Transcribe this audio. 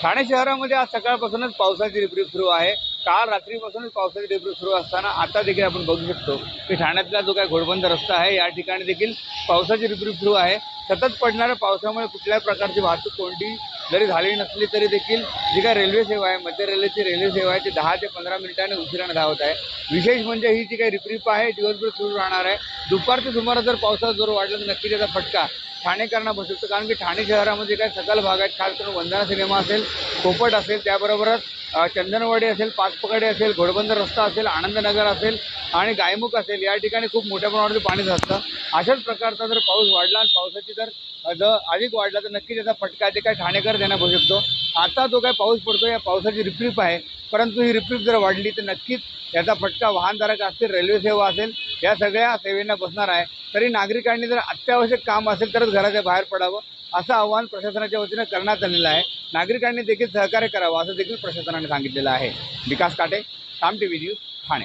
ठाणे शहरामध्ये आज सकाळपासूनच पावसाची रिपरीप सुरू आहे. काल रात्रीपासूनच पावसाची रिपरीप सुरू असताना आता देखील आपण बघू शकतो की ठाण्यातला जो काही घोडबंद रस्ता आहे या ठिकाणी देखील पावसाची रिपरीप सुरू आहे. सतत पडणाऱ्या पावसामुळे कुठल्याही प्रकारची वाहतूक कोणती जरी झाली नसली तरी देखील जी काय रेल्वे सेवा आहे मध्य रेल्वेची रेल्वे सेवा आहे ती दहा ते पंधरा मिनिटाने उशिराने धावत आहे. विशेष म्हणजे ही जी काही रिपरिप आहे दिवसभर सुरू राहणार आहे. दुपारच्या सुमारास जर पावसाचा जोर वाढला तर नक्की त्याचा फटका ठाणेकरांना बसू शकतो कारण की ठाणे शहरामध्ये काय सकल भाग आहेत खास करून वंदना सिनेमा असेल पोपट असेल त्याबरोबरच चंदनवाडी असेल पाचपकडे असेल घोडबंदर रस्ता असेल आनंदनगर असेल आणि गायमुख असेल या ठिकाणी खूप मोठ्या प्रमाणात पाणी साचतं. अशाच प्रकारचा जर पाऊस वाढला आणि पावसाची जर अ, अधिक वाढला तर नक्की त्याचा फटका ते काय ठाणेकर त्यांना बसू शकतो. आता जो काय पाऊस पडतो या पावसाची रिपरिप आहे. परंतु ही रिपरिप जर वाढली तर नक्कीच याचा फटका वाहनधारक असतील रेल्वे सेवा असेल या सगळ्या सेवेंना बसणार आहे. तरी नागरिकांनी जर अत्यावश्यक काम असेल तरच घराच्या बाहेर पडावं असं आवाहन प्रशासनाच्या वतीनं करण्यात आलेलं आहे. नागरिकांनी देखील सहकार्य करावं असं देखील प्रशासनाने सांगितलेलं आहे. Vikas Kate Saam T V news Thane.